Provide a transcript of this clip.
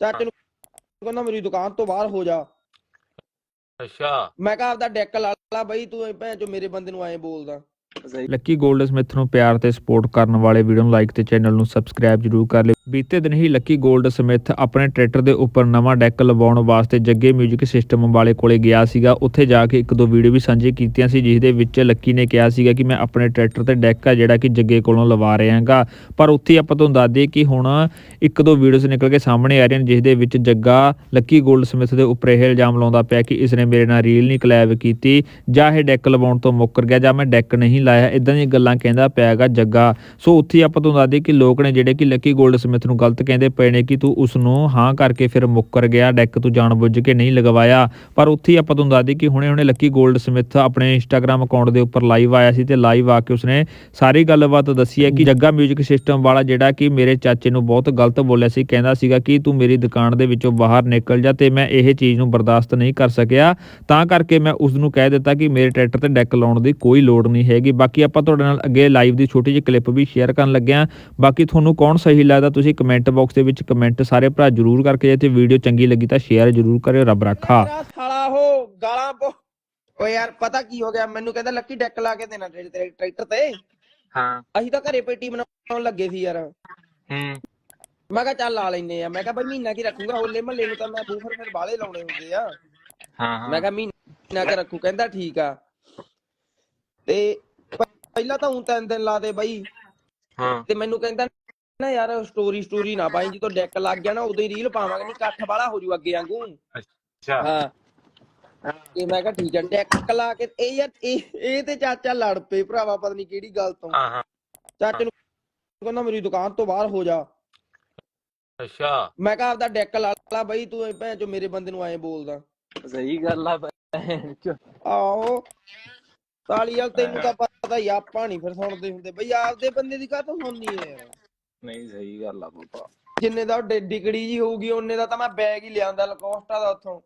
ਚਾਚੇ ਨੂੰ ਕਹਿੰਦਾ ਮੇਰੀ ਦੁਕਾਨ ਤੋਂ ਬਾਹਰ ਹੋ ਜਾ। ਅੱਛਾ। ਮੈਂ ਕਿਹਾ ਆਪਦਾ ਡੈਕ ਲਾ ਲਾ ਬਈ ਤੂੰ ਭੈਣ ਚੋ ਮੇਰੇ ਬੰਦੇ ਨੂੰ ਐਂ ਬੋਲਦਾ। ਲੱਕੀ ਗੋਲਡ ਸਮਿਥ ਨੂੰ ਪਿਆਰ ਤੇ ਸਪੋਰਟ ਕਰਨ ਵਾਲੇ ਵੀਡੀਓ ਨੂੰ ਲਾਈਕ ਤੇ ਚੈਨਲ ਨੂੰ ਸਬਸਕ੍ਰਾਈਬ ਜਰੂਰ ਕਰ ਲਿਓ। ਬੀਤੇ ਦਿਨ ਹੀ ਲੱਕੀ ਗੋਲਡ ਸਮਿਥ ਆਪਣੇ ਟਰੈਕਟਰ ਦੇ ਉੱਪਰ ਨਵਾਂ ਡੈਕ ਲਵਾਉਣ ਵਾਸਤੇ ਜੱਗੇ 뮤직 ਸਿਸਟਮ ਵਾਲੇ ਕੋਲੇ ਗਿਆ ਸੀਗਾ। ਉੱਥੇ ਜਾ ਕੇ ਇੱਕ ਦੋ ਵੀਡੀਓ ਵੀ ਸਾਂਝੀ ਕੀਤੀਆਂ ਸੀ ਜਿਸ ਦੇ ਵਿੱਚ ਲੱਕੀ ਨੇ ਕਿਹਾ ਸੀਗਾ ਕਿ ਮੈਂ ਆਪਣੇ ਟਰੈਕਟਰ ਤੇ ਡੈਕ ਆ ਜਿਹੜਾ ਕਿ ਜੱਗੇ ਕੋਲੋਂ ਲਵਾ ਰਿਹਾਗਾ ਪਰ ਉੱਥੇ ਆਪਾਂ ਤੁਹਾਨੂੰ ਦੱਸ ਦਈਏ ਕਿ ਹੁਣ ਇੱਕ ਦੋ ਵੀਡੀਓਜ਼ ਨਿਕਲ ਕੇ ਸਾਹਮਣੇ ਆ ਰਹੀਆਂ ਜਿਸ ਦੇ ਵਿੱਚ ਜੱਗਾ ਲੱਕੀ ਗੋਲਡ ਸਮਿਥ ਦੇ ਉੱਪਰ ਇਹ ਇਲਜ਼ਾਮ ਲਾਉਂਦਾ ਪਿਆ ਕਿ ਇਸ ਨੇ ਮੇਰੇ ਨਾਲ ਰੀਲ ਨਹੀਂ ਕਲੈਬ ਕੀਤੀ, ਜਾਂ ਇਹ ਡੈਕ ਲਵਾਉਣ ਤੋਂ ਮੁੱਕਰ ਗਿਆ, ਜਾਂ ਮੈਂ ਡੈਕ ਨਹੀਂ ਨਹੀਂ ਲਾਇਆ ਇਦਾਂ ਦੀਆਂ ਗੱਲਾਂ ਕਹਿੰਦਾ ਪਿਆਗਾ ਜੱਗਾ। ਸੋ ਉੱਥੇ ਆਪਾਂ ਤੁਹਾਨੂੰ ਦੱਸਦੇ ਕਿ ਲੋਕ ਨੇ ਜਿਹੜੇ ਕਿ ਲੱਕੀ ਗੋਲਡ ਸਮਿਥ ਨੂੰ ਗਲਤ ਕਹਿੰਦੇ ਪਏ ਨੇ ਕਿ ਤੂੰ ਉਸ ਨੂੰ ਹਾਂ ਕਰਕੇ ਫਿਰ ਮੁੱਕਰ ਗਿਆ, ਡੈਕ ਤੂੰ ਜਾਣਬੁੱਝ ਕੇ ਨਹੀਂ ਲਗਵਾਇਆ। ਪਰ ਉੱਥੇ ਆਪਾਂ ਤੁਹਾਨੂੰ ਦੱਸਦੇ ਕਿ ਹੁਣੇ-ਹੁਣੇ ਲੱਕੀ ਗੋਲਡ ਸਮਿਥ ਆਪਣੇ ਇੰਸਟਾਗ੍ਰam ਅਕਾਊਂਟ ਦੇ ਉੱਪਰ ਲਾਈਵ ਆਇਆ ਸੀ ਤੇ ਲਾਈਵ ਆ ਕੇ ਉਸਨੇ ਸਾਰੀ ਗੱਲਬਾਤ ਦੱਸੀ ਹੈ ਕਿ ਜੱਗਾ 뮤직 ਸਿਸਟਮ ਵਾਲਾ ਜਿਹੜਾ ਕਿ ਮੇਰੇ ਚਾਚੇ ਨੂੰ ਬਹੁਤ ਗਲਤ ਬੋਲਿਆ ਸੀ, ਕਹਿੰਦਾ ਸੀਗਾ ਕਿ ਤੂੰ ਮੇਰੀ ਦੁਕਾਨ ਦੇ ਵਿੱਚੋਂ ਬਾਹਰ ਨਿਕਲ ਜਾ ਤੇ ਮੈਂ ਇਹ ਚੀਜ਼ ਨੂੰ ਬਰਦਾਸ਼ਤ ਨਹੀਂ ਕਰ ਸਕਿਆ। ਤਾਂ ਕਰਕੇ ਮੈਂ ਉਸ ਨੂੰ ਕਹਿ ਦਿੱਤਾ ਕਿ ਮੇਰੇ ਟਰੈਕਟਰ ਤੇ ਡੈਕ ਲਾਉਣ ਦੀ ਕੋਈ ਲੋੜ ਨਹੀਂ ਹੈਗੀ। ਬਾਕੀ ਆਪਾਂ ਤੁਹਾਡੇ ਨਾਲ ਅੱਗੇ ਲਾਈਵ ਦੀ ਛੋਟੀ ਜਿਹੀ ਕਲਿੱਪ ਵੀ ਸ਼ੇਅਰ ਕਰਨ ਲੱਗੇ ਹਾਂ। ਬਾਕੀ ਤੁਹਾਨੂੰ ਕੌਣ ਸਹੀ ਲੱਗਦਾ ਤੁਸੀਂ ਕਮੈਂਟ ਬਾਕਸ ਦੇ ਵਿੱਚ ਕਮੈਂਟ ਸਾਰੇ ਭਰਾ ਜਰੂਰ ਕਰਕੇ ਜੇ ਤੇ ਵੀਡੀਓ ਚੰਗੀ ਲੱਗੀ ਤਾਂ ਸ਼ੇਅਰ ਜਰੂਰ ਕਰਿਓ ਰੱਬ ਰੱਖਾ। ਮੇਰਾ ਸਾਲਾ ਉਹ ਗਾਲਾਂ ਪੋ ਓ ਯਾਰ ਪਤਾ ਕੀ ਹੋ ਗਿਆ? ਮੈਨੂੰ ਕਹਿੰਦਾ ਲੱਕੀ ਡੈਕ ਲਾ ਕੇ ਦੇਣਾ ਤੇਰੇ ਤੇਰੇ ਟਰੈਕਟਰ ਤੇ। ਹਾਂ। ਅਸੀਂ ਤਾਂ ਘਰੇ ਪੇਟੀ ਬਣਾਉਣ ਲੱਗੇ ਸੀ ਯਾਰ। ਹੂੰ। ਮੈਂ ਕਿਹਾ ਚੱਲ ਲਾ ਲੈਨੇ ਆ। ਮੈਂ ਕਿਹਾ ਬਈ ਮਹੀਨਾ ਕੀ ਰੱਖੂਗਾ? ਹੋਲੇ ਮਹੱਲੇ ਨੂੰ ਤਾਂ ਮੈਂ ਬੂਫਰ ਫਿਰ ਬਾਲੇ ਲਾਉਣੇ ਹੁੰਦੇ ਆ। ਹਾਂ ਹਾਂ। ਮੈਂ ਕਿਹਾ ਮਹੀਨਾ ਕਿ ਰੱਖੂ। ਕਹਿੰਦਾ ਠੀਕ ਆ। ਤੇ ਪਹਿਲਾਂ ਤਾਂ ਹੁਣ ਤਿੰਨ ਦਿਨ ਲਾ ਦੇ ਬਈ। ਹਾਂ। ਤੇ ਮੈਨੂੰ ਕਹਿੰਦਾ ਨਾ ਯਾਰ ਸਟੋਰੀ ਸਟੋਰੀ ਨਾ ਪਾਈ ਜਦੋਂ ਡੈਕ ਲੱਗ ਗਿਆ ਨਾ ਉਦੋਂ ਹੀ ਰੀਲ ਪਾਵਾਂਗੇ ਨਹੀਂ ਇਕੱਠ ਵਾਲਾ ਹੋ ਜੂ ਅੱਗੇ ਵਾਂਗੂ। ਅੱਛਾ। ਹਾਂ। ਤੇ ਮੈਂ ਕਿਹਾ ਠੀਕ ਆ ਡੈਕ ਲਾ ਕੇ ਇਹ ਯਾਰ ਇਹ ਇਹ ਤੇ ਚਾਚਾ ਲੜ ਪਏ ਭਰਾਵਾ ਪਤਾ ਨਹੀਂ ਕਿਹੜੀ ਗੱਲ ਤੋਂ। ਹਾਂ ਹਾਂ। ਚਾਚੇ ਨੂੰ ਕਹਿੰਦਾ ਮੇਰੀ ਦੁਕਾਨ ਤੋਂ ਬਾਹਰ ਹੋ ਜਾ। ਅੱਛਾ। ਮੈਂ ਕਿਹਾ ਆਪਦਾ ਡੈਕ ਲਾ ਲਾ ਬਈ ਤੂੰ ਇਹ ਭੈਣ ਚੋ ਮੇਰੇ ਬੰਦੇ ਨੂੰ ਐਂ ਬੋਲਦਾ। ਸਹੀ ਗੱਲ ਆ ਭੈਣ ਚੋ। ਤਾਲੀ ਵਾਲ ਤੈਨੂੰ ਤਾਂ ਪਤਾ ਹੀ ਆਪਾਂ ਨਹੀਂ ਫਿਰ ਸੁਣਦੇ ਹੁੰਦੇ। ਬਈ ਆਪਦੇ ਬੰਦੇ ਦੀ ਕਾਹਤੋਂ ਸੁਣਨੀ ਹੈ ਨਹੀਂ ਸਹੀ ਗੱਲ ਆ ਪਾਪਾ ਜਿੰਨੇ ਦਾ ਡਿਗੜੀ ਜੀ ਹੋਊਗੀ ਉਹਨੇ ਦਾ ਤਾਂ ਮੈਂ ਬੈਗ ਹੀ ਲਿਆਂਦਾ ਲਕੋਸਟਾ ਦਾ ਉੱਥੋਂ।